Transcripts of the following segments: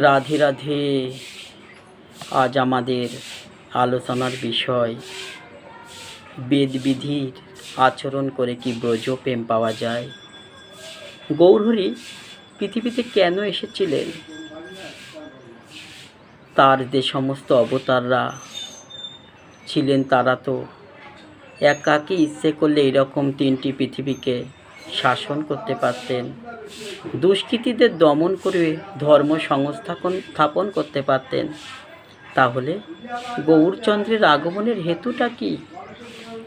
রাধে রাধে। আজ আমাদের আলোচনার বিষয়, বেদবিধির আচরণ করে কি ব্রজ প্রেম পাওয়া যায়? গৌরহরি পৃথিবীতে কেন এসেছিলেন? তার যে সমস্ত অবতাররা ছিলেন, তারা তো একাকী ইচ্ছে করলে এরকম তিনটি পৃথিবীকে শাসন করতে পারতেন। দুষ্কৃতীদের দমন করে ধর্ম সংস্থাপন স্থাপন করতে পারতেন। তাহলে গৌরচন্দ্রের আগমনের হেতুটা কি?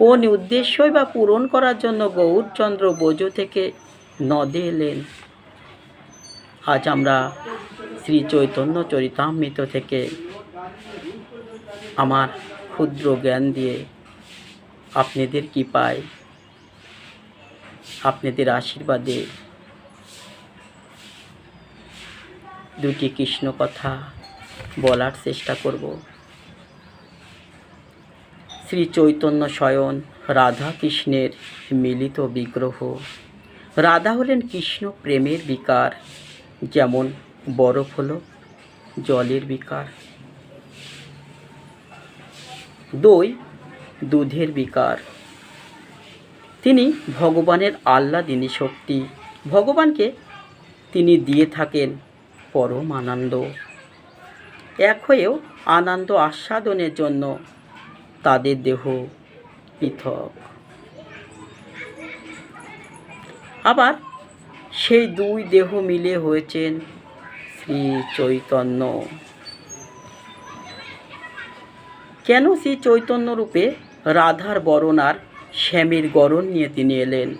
কোন উদ্দেশ্যই বা পূরণ করার জন্য গৌরচন্দ্র বোঝ থেকে নদে এলেন। আজ আমরা শ্রী চৈতন্য চরিতামৃত থেকে আমার ক্ষুদ্র জ্ঞান দিয়ে আপনাদের কি পাই আপনাদের আশীর্বাদে দুটি কৃষ্ণ কথা বলার চেষ্টা করব। শ্রী চৈতন্য স্বয়ন রাধা কৃষ্ণের মিলিত বিগ্রহ। রাধা হলেন কৃষ্ণ প্রেমের বিকার, যেমন বরফ হলো জলের বিকার। দই দুধের বিকার। তিনি ভগবানের আহ্লাদিনী শক্তি। ভগবানকে তিনি দিয়ে থাকেন পরম আনন্দ এক হয়েও আনন্দ আস্বাদনের জন্য তাদের দেহ পৃথক। আবার সেই দুই দেহ মিলে হয়েছেন শ্রী চৈতন্য। কেন শ্রী চৈতন্য রূপে রাধার বরণ আর শ্যামের গরণ নিয়ে তিনি এলেন।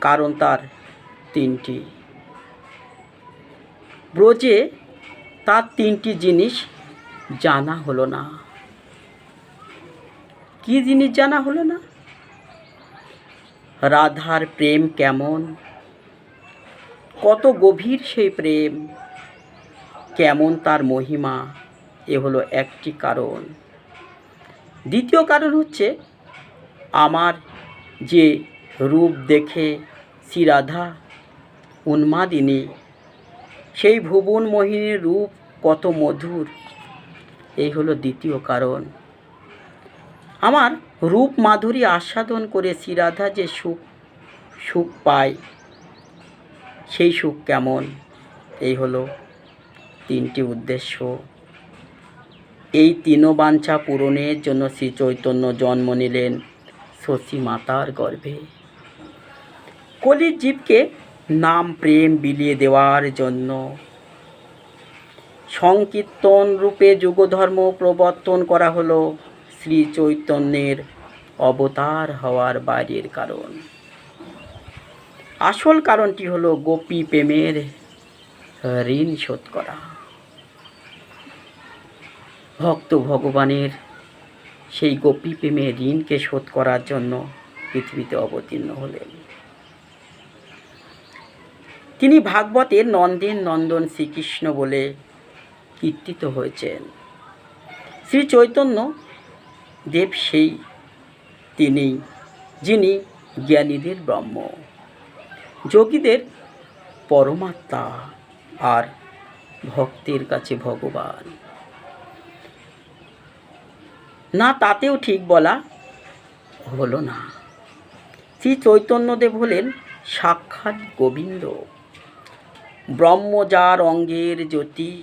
কারণ তার তিনটি। ব্রজে তার তিনটি জিনিস জানা হলো না। কি জিনিস জানা হলো না? রাধার প্রেম কেমন? কত গভীর সেই প্রেম? কেমন তার মহিমা? এ হলো একটি কারণ। দ্বিতীয় কারণ হচ্ছে আমার যে রূপ দেখে শ্রী রাধা উন্মাদিনী, সেই ভুবন মোহিনীর রূপ কত মধুর। এই হলো দ্বিতীয় কারণ। আমার রূপ মাধুরী আস্বাদন করে শ্রীরাধা যে সুখ সুখ পায়, সেই সুখ কেমন? এই হলো তিনটি উদ্দেশ্য। এই তিনবাঞ্ছা পূরণের জন্য শ্রী চৈতন্য জন্ম নিলেন শশী মাতার গর্ভে। কলির জীবকে নাম প্রেম বিলিয়ে দেওয়ার জন্য সংকীর্তন রূপে যুগধর্ম প্রবর্তন করা হলো শ্রী চৈতন্যের অবতার হওয়ার বাইরের কারণ। আসল কারণটি হলো গোপী প্রেমের ঋণ শোধ করা। ভক্ত ভগবানের সেই গোপী প্রেমের ঋণকে শোধ করার জন্য পৃথিবীতে অবতীর্ণ হলেন। তিনি ভাগবতের নন্দেন নন্দন শ্রীকৃষ্ণ বলে কীর্তিত হয়েছেন। শ্রী চৈতন্য দেব সেই তিনি যিনি জ্ঞানীদের ব্রহ্ম, যোগীদের পরমাত্মা আর ভক্তের কাছে ভগবান। না তাতেও ঠিক বলা হলো না। শ্রী চৈতন্যদেব হলেন সাক্ষাৎ গোবিন্দ। ব্রহ্মজার অঙ্গের জ্যোতি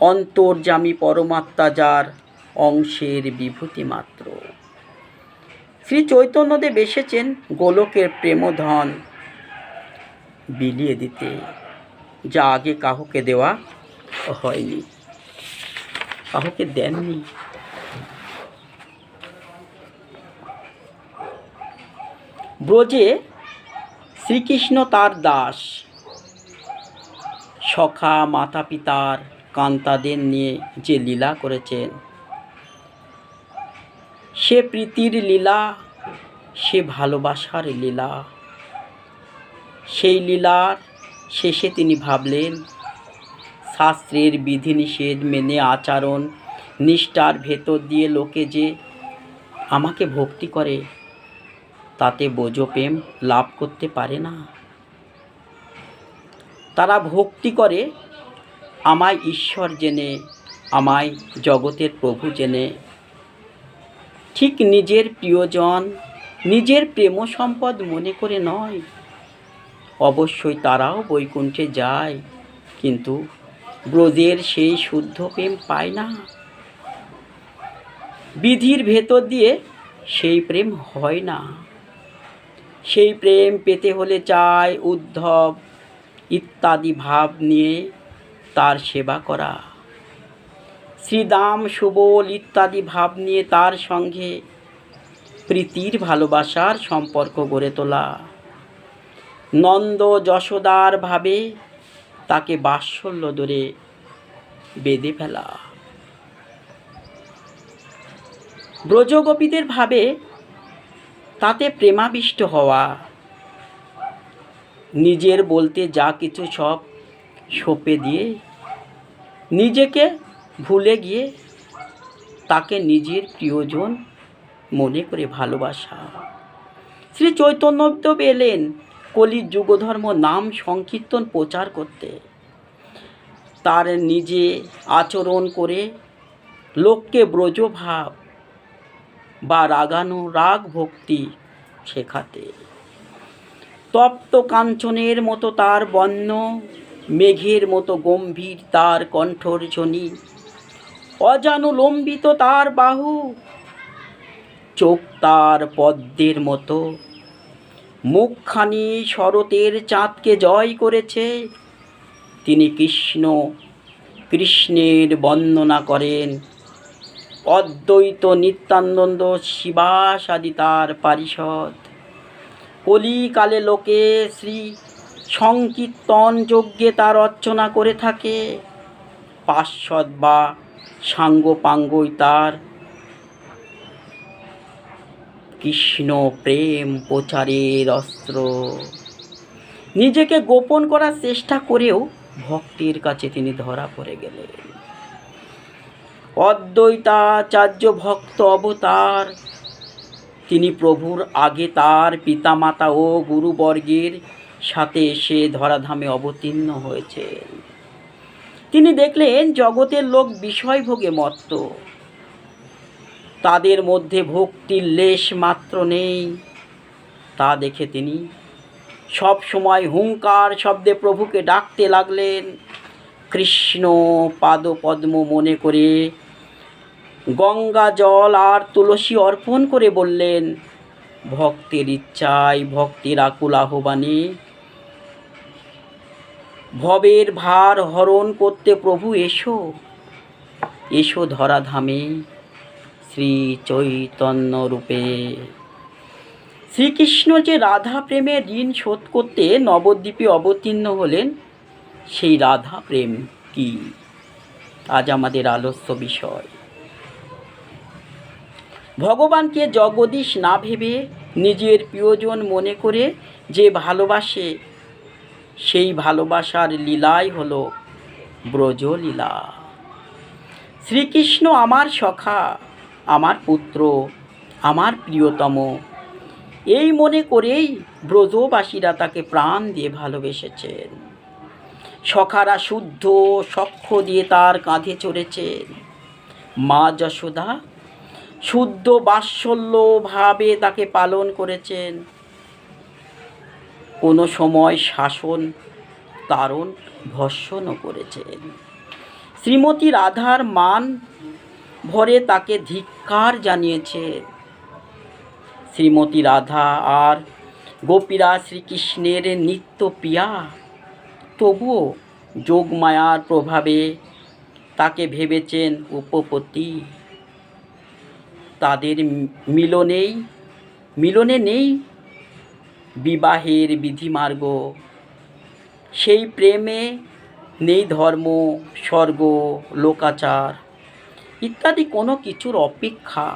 অন্তর্জামী পরমাত্মা যার অংশের বিভূতি মাত্র। শ্রী চৈতন্যদেব এসেছেন গোলকের প্রেমধন বিলিয়ে দিতে, যা আগে কাহুকে দেওয়া হয়নি। কাহুকে দেননি। ব্রজে শ্রীকৃষ্ণ তার দাস। সখা মাতা পিতার কান্তাদের নিয়ে যে লীলা করেছেন, সে প্রীতির লীলা, সে ভালোবাসার লীলা, সেই লীলার শেষে তিনি ভাবলেন, শাস্ত্রের বিধিনিষেধ মেনে আচরণ, নিষ্ঠার ভেতর দিয়ে লোকে যে আমাকে ভক্তি করে তাতে বোঝো প্রেম লাভ করতে পারে না। তারা ভক্তি করে, আমায় ঈশ্বর জেনে, আমায় জগতের প্রভু জেনে। ঠিক নিজের প্রিয়জন, নিজের প্রেম সম্পদ মনে করে নয়। অবশ্যই তারাও বৈকুণ্ঠে যায়, কিন্তু ব্রজের সেই শুদ্ধ প্রেম পায় না। বিধির ভেতর দিয়ে সেই প্রেম হয় না। সেই প্রেম পেতে হলে চায় উদ্ধব ইত্যাদি ভাব নিয়ে তার সেবা করা। শ্রীদাম, সুবল ইত্যাদি ভাব নিয়ে তার সঙ্গে প্রীতির ভালোবাসার সম্পর্ক গড়ে তোলা। নন্দ যশোদার ভাবে তাকে বাৎসল্য ধরে বেঁধে ফেলা। ব্রজগোপীদের ভাবে তাতে প্রেমাবিষ্ট হওয়া। নিজের বলতে যা কিছু সব সঁপে দিয়ে, নিজেকে ভুলে গিয়ে তাকে নিজের প্রিয়জন মনে করে ভালোবাসা। শ্রী চৈতন্যদেব এলেন কলির যুগধর্ম নাম সংকীর্তন প্রচার করতে। তার নিজে আচরণ করে লোককে ব্রজভাব বা রাগানো রাগ ভক্তি শেখাতে। তপ্ত কাঞ্চনের মতো তার বন্য মেঘের মতো গম্ভীর তার কণ্ঠর্জনী অজানুলম্বিত তার বাহু, চোখ তার পদ্মের মতো। মুখখানি শরতের চাঁদকে জয় করেছে, তিনি কৃষ্ণ, কৃষ্ণের বন্দনা করেন। অদ্বৈত নিত্যানন্দ শিবাস আদি তার পারিষদ। কলিকালে লোকে শ্রী সংকীর্তন যজ্ঞে তার অর্চনা করে থাকে। পার্শ্বদ বা সাঙ্গপাঙ্গই তার কৃষ্ণ প্রেম প্রচারের অস্ত্র। নিজেকে গোপন করার চেষ্টা করেও ভক্তির কাছে তিনি ধরা পড়ে গেলেন। অদ্বৈতাচার্য ভক্ত অবতার। তিনি প্রভুর আগে তার পিতামাতা ও গুরুবর্গের সাথে এসে ধরাধামে অবতীর্ণ হয়েছেন। তিনি দেখলেন জগতের লোক বিষয়ভোগে মত্ত। তাদের মধ্যে ভক্তির লেশ মাত্র নেই। তা দেখে তিনি সব সময় হুঙ্কার শব্দে প্রভুকে ডাকতে লাগলেন। কৃষ্ণ পাদপদ্ম মনে করে গঙ্গা, জল আর তুলসী অর্পণ করে বললেন, ভক্তের ইচ্ছায় ভক্তির আকুল আহ্বানে ভবের ভার হরণ করতে প্রভু এসো। এসো ধরাধামে শ্রী চৈতন্য রূপে। শ্রীকৃষ্ণ যে রাধা প্রেমের ঋণ শোধ করতে নবদ্বীপে অবতীর্ণ হলেন, সেই রাধা প্রেম কি? আজ আমাদের আলস্য বিষয়। ভগবানকে জগদীশ না ভেবে নিজের প্রিয়জন মনে করে যে ভালোবাসে, সেই ভালোবাসার লীলাই হলো ব্রজলীলা। শ্রীকৃষ্ণ আমার সখা, আমার পুত্র, আমার প্রিয়তম। এই মনে করেই ব্রজবাসীরা তাকে প্রাণ দিয়ে ভালোবেসেছেন। সখারা শুদ্ধ সখ্য দিয়ে তার কাঁধে চড়েছেন। মা যশোদা শুদ্ধ বাৎসল্যভাবে তাকে পালন করেছেন। কোনো সময় শাসন, তারণ ভর্ষণও করেছেন। শ্রীমতী রাধার মান ভরে তাকে ধিক্কার জানিয়েছেন। শ্রীমতী রাধা আর গোপীরা শ্রীকৃষ্ণের নিত্য প্রিয়া তবুও যোগমায়ার প্রভাবে তাকে ভেবেছেন উপপতি। তাদের মিলনেই মিলনে নেই বিবাহের বিধিমার্গ। সেই প্রেমে নেই ধর্ম, স্বর্গ, লোকাচার ইত্যাদি কোনো কিছুর অপেক্ষা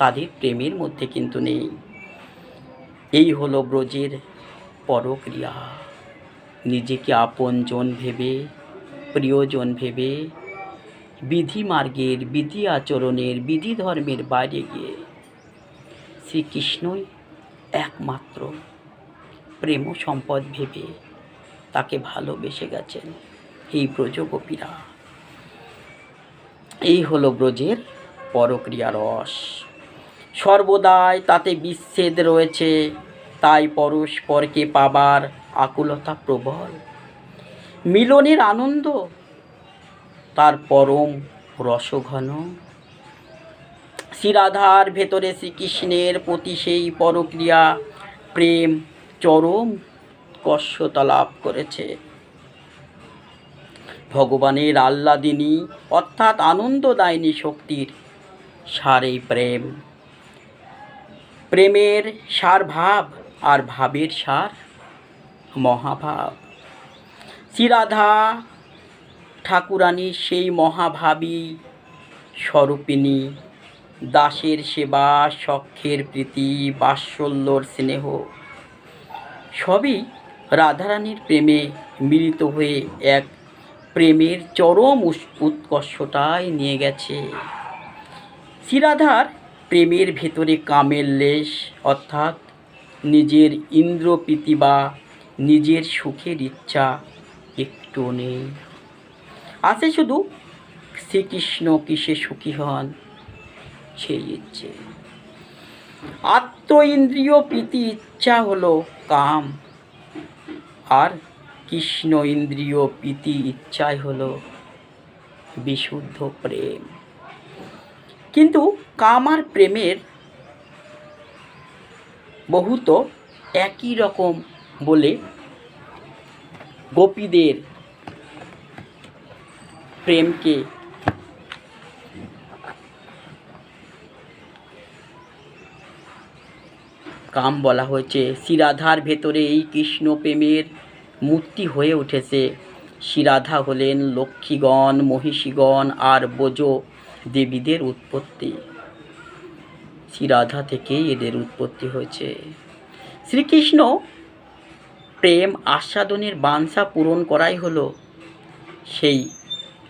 তাদের প্রেমের মধ্যে কিন্তু নেই। এই হলো ব্রজের পরক্রিয়া। নিজেকে আপনজন ভেবে, প্রিয়জন ভেবে বিধি মার্গের বিধি আচরণের, বিধি ধর্মের বাইরে গিয়ে শ্রীকৃষ্ণই একমাত্র প্রেম সম্পদ ভেবে তাকে ভালোবেসে গেছেন। এই ব্রজগোপীরা। এই হলো ব্রজের পরক্রিয়া রস। সর্বদাই তাতে বিচ্ছেদ রয়েছে, তাই পরস্পরকে পাবার আকুলতা প্রবল। মিলনের আনন্দ তার পরম রসঘন। শ্রীরাধার ভেতরে শ্রীকৃষ্ণের প্রতি সেই পরক্রিয়া, প্রেম, চরম কশ্যতা লাভ করেছে। ভগবানের আহ্লাদিনী অর্থাৎ আনন্দদায়িনী শক্তির সারেই প্রেম। প্রেমের সার ভাব আর ভাবের সার মহাভাব। শ্রীরাধা ঠাকুরানীর সেই মহাভাবী স্বরূপিণী। দাসের সেবা, সখ্যের প্রীতি, বাৎসল্যর স্নেহ। সবই রাধারানীর প্রেমে মিলিত হয়ে এক প্রেমের চরম উৎকর্ষতায় নিয়ে গেছে। শ্রীরাধার প্রেমের ভেতরে কামের লেশ, অর্থাৎ নিজের ইন্দ্রপ্রীতি বা নিজের সুখের ইচ্ছা একটু নেই। আছে শুধু শ্রীকৃষ্ণ কিসে সুখী হন সেই ইচ্ছে। আত্ম ইন্দ্রিয় প্রীতি ইচ্ছা হলো কাম, আর কৃষ্ণ ইন্দ্রিয় প্রীতি ইচ্ছাই হলো বিশুদ্ধ প্রেম। কিন্তু কাম আর প্রেমের বহুত একই রকম বলে গোপীদের প্রেমকে কাম বলা হয়েছে শ্রীরাধার ভেতরে এই কৃষ্ণ প্রেমের মূর্তি হয়ে উঠেছে। শ্রীরাধা হলেন লক্ষ্মীগণ, মহিষীগণ আর বোজ দেবীদের উৎপত্তি। শ্রীরাধা থেকেই এদের উৎপত্তি হয়েছে। শ্রীকৃষ্ণ প্রেম আস্বাদনের বাঞ্ছা পূরণ করাই হলো সেই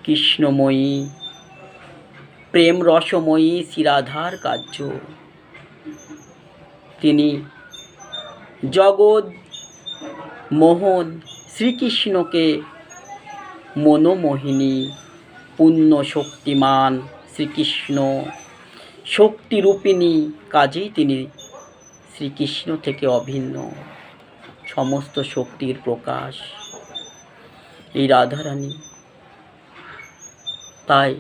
কৃষ্ণময়ী প্রেম রসময়ী শ্রীরাধার কার্য। তিনি জগৎ, মোহন শ্রীকৃষ্ণকে মনোমোহিনী পুণ্য শক্তিমান শ্রীকৃষ্ণ, শক্তিরূপিণী কাজেই তিনি শ্রীকৃষ্ণ থেকে অভিন্ন। সমস্ত শক্তির প্রকাশ এই রাধারানী তাই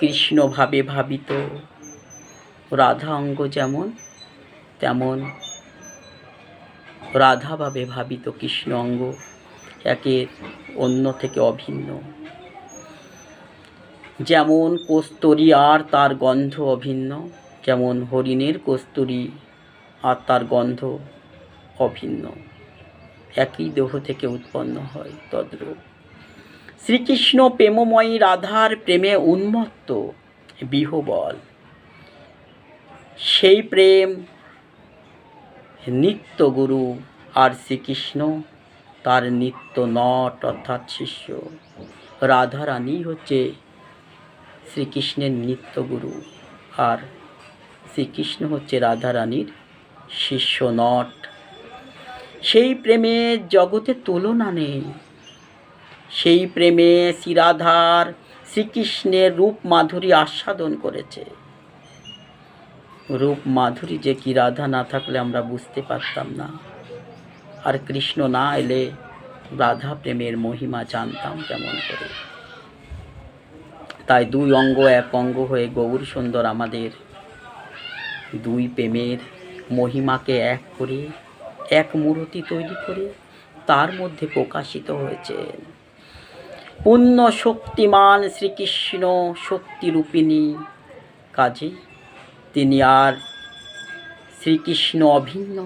কৃষ্ণভাবে ভাবিত রাধা অঙ্গ যেমন, তেমন রাধাভাবে ভাবিত কৃষ্ণ অঙ্গ একের অন্য থেকে অভিন্ন। যেমন কস্তুরী আর তার গন্ধ অভিন্ন, যেমন হরিণের কস্তুরী আর তার গন্ধ অভিন্ন। একই দেহ থেকে উৎপন্ন হয় তদ্রূপ। শ্রীকৃষ্ণ প্রেমময়ী রাধার প্রেমে উন্মত্ত, বিহবল। সেই প্রেম নিত্য গুরু আর শ্রীকৃষ্ণ, তার নিত্য নট অর্থাৎ শিষ্য। রাধারানী হচ্ছে শ্রীকৃষ্ণের নিত্য গুরু আর শ্রীকৃষ্ণ হচ্ছে রাধারানীর শিষ্য নট। সেই প্রেমে জগতে তুলনা নেই। সেই প্রেমে শ্রীরাধার শ্রীকৃষ্ণের রূপ মাধুরী আস্বাদন করেছে। রূপ মাধুরী যে কি রাধা না থাকলে আমরা বুঝতে পারতাম না। আর কৃষ্ণ না এলে রাধা প্রেমের মহিমা জানতাম কেমন করে। তাই দুই অঙ্গ এক অঙ্গ হয়ে গৌর সুন্দর আমাদের দুই প্রেমের মহিমাকে এক করে, এক মূর্তি তৈরি করে তার মধ্যে প্রকাশিত হয়েছে। পূর্ণ শক্তিমান শ্রীকৃষ্ণ শক্তিরূপিণী। কাজে তিনি আর শ্রীকৃষ্ণ অভিন্ন।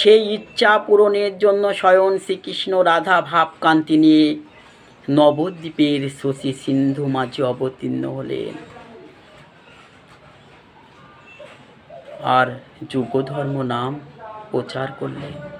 সেই ইচ্ছা পূরণের জন্য স্বয়ং শ্রীকৃষ্ণ রাধা ভাবকান্তি নিয়ে নবদ্বীপের শশী সিন্ধু মাঝে অবতীর্ণ হলেন। আর যুগধর্ম নাম প্রচার করলেন।